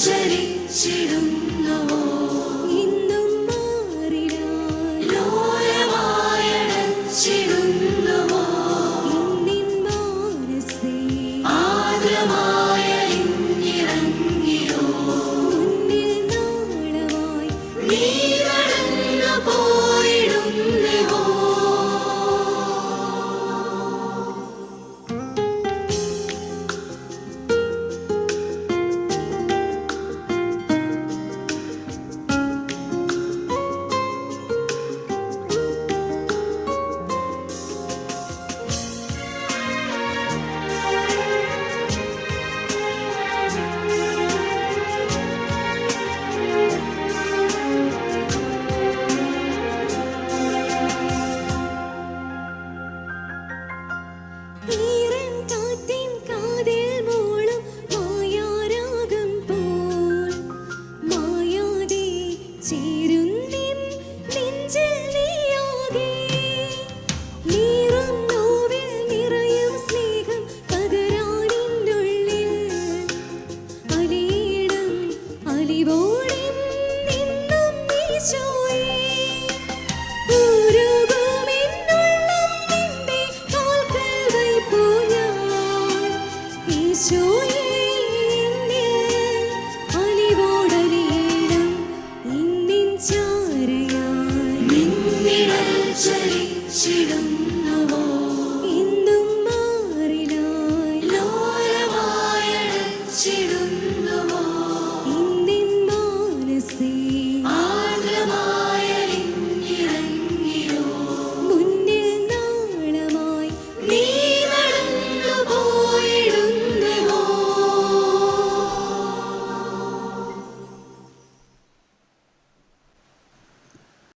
സഞ്ചരിച്ചിരുന്നോ അലിവോടെ നിന്നും ഈശോയെ. ഈശോയെ അലിവോടലിയേണം ഇന്നിൻ ചാരയായി നിന്നിടൽ ചലിച്ചിടുന്നുവോ?